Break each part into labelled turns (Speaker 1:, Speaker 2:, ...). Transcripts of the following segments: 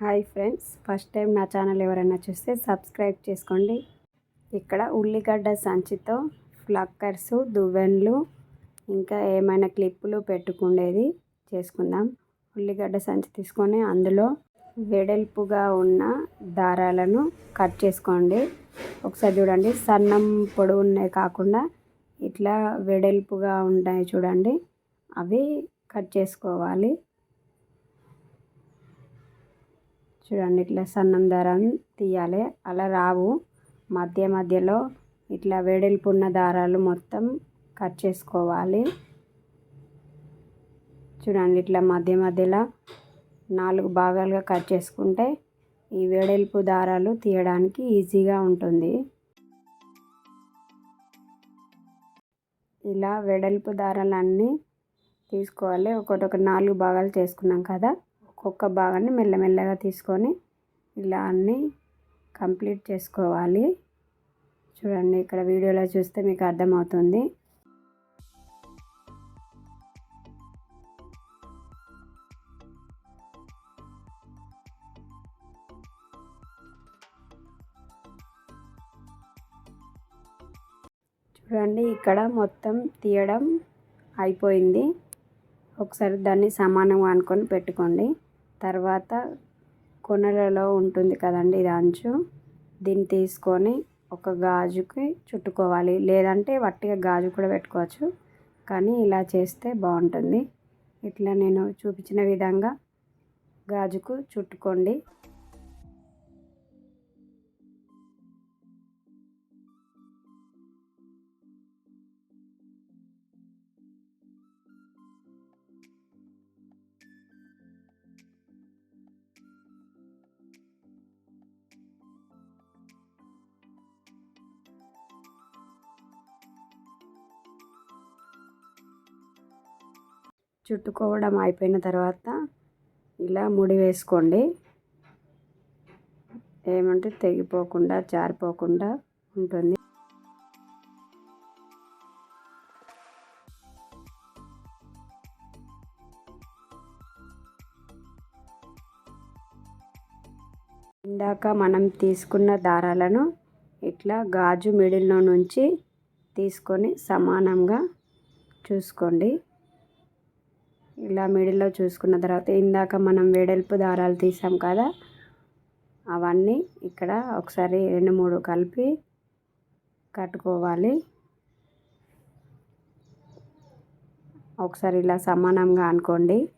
Speaker 1: Hi friends first time నా channel ఎవరైనా చూస్తే సబ్స్క్రైబ్ చేసుకోండి. ఇక్కడ ఉల్లిగడ్డ సంచితో ఫ్లక్కర్స్ దువ్వెన్లు ఇంకా ఏమైనా క్లిప్పులు పెట్టుకునేది చేసుకుందాం. ఉల్లిగడ్డ సంచి తీసుకొని అందులో వెడల్పుగా ఉన్న దారాలను కట్ చేసుకోండి. ఒకసారి చూడండి సన్నం పొడవు ఉన్నాయి కాకుండా ఇట్లా వెడల్పుగా ఉంటాయి చూడండి. అవి కట్ చేసుకోవాలి. చూడండి ఇట్లా సన్నం దారం తీయాలి. అలా రావు. మధ్య మధ్యలో ఇట్లా వెడల్పు ఉన్న దారాలు మొత్తం కట్ చేసుకోవాలి. చూడండి ఇట్లా మధ్య మధ్యలో నాలుగు భాగాలుగా కట్ చేసుకుంటే ఈ వెడల్పు దారాలు తీయడానికి ఈజీగా ఉంటుంది. ఇలా వెడల్పు దారాలన్నీ తీసుకోవాలి. ఒకటి ఒక నాలుగు భాగాలు చేసుకున్నాం కదా. ఒక్కొక్క భాగాన్ని మెల్లమెల్లగా తీసుకొని ఇలా అన్నీ కంప్లీట్ చేసుకోవాలి. చూడండి ఇక్కడ వీడియోలో చూస్తే మీకు అర్థమవుతుంది. చూడండి ఇక్కడ మొత్తం తీయడం అయిపోయింది. ఒకసారి దాన్ని సమానంగా అనుకొని పెట్టుకోండి. తర్వాత కొనలలో ఉంటుంది కదండి ఇది అంచు. దీన్ని తీసుకొని ఒక గాజుకి చుట్టుకోవాలి. లేదంటే వట్టిగా గాజు కూడా పెట్టుకోవచ్చు. కానీ ఇలా చేస్తే బాగుంటుంది. ఇట్లా నేను చూపించిన విధంగా గాజుకు చుట్టుకోండి. చుట్టుకోవడం అయిపోయిన తర్వాత ఇలా ముడి వేసుకోండి. ఏమంటే తెగిపోకుండా జారిపోకుండా ఉంటుంది. ఇందాక మనం తీసుకున్న దారాలను ఇట్లా గాజు మిడిల్లో నుంచి తీసుకొని సమానంగా చూసుకోండి. ఇలా మిడిల్లో చూసుకున్న తర్వాత ఇందాక మనం వెడల్పు దారాలు తీసాం కదా అవన్నీ ఇక్కడ ఒకసారి రెండు మూడు కలిపి కట్టుకోవాలి. ఒకసారి ఇలా సమానంగా అనుకోండి.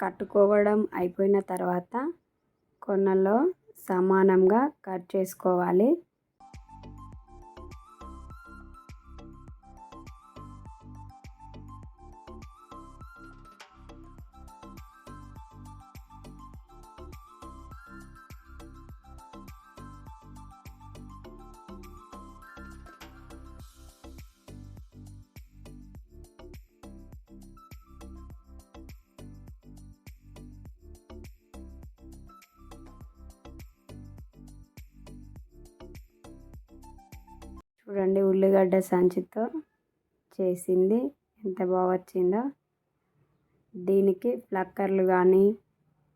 Speaker 1: కట్టుకోవడం అయిపోయిన తర్వాత కొనలో సమానంగా కట్ చేసుకోవాలి. చూడండి ఉల్లిగడ్డ సంచితో చేసింది. ఎంత బాగా వచ్చిందో. దీనికి ప్లక్కర్లు కానీ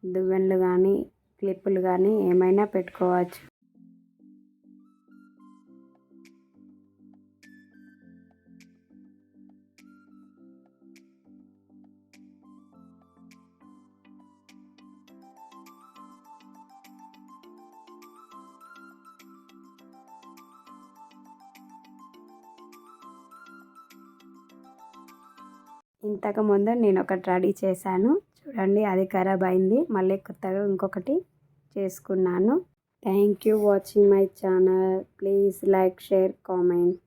Speaker 1: దువ్వెనలు కానీ క్లిప్పులు కానీ ఏమైనా పెట్టుకోవచ్చు. ఇంతకుముందు నేను ఒకటి రెడీ చేశాను. చూడండి అది ఖరాబ్ అయింది. మళ్ళీ కొత్తగా ఇంకొకటి చేసుకున్నాను. Thank you watching my channel. Please like share comment.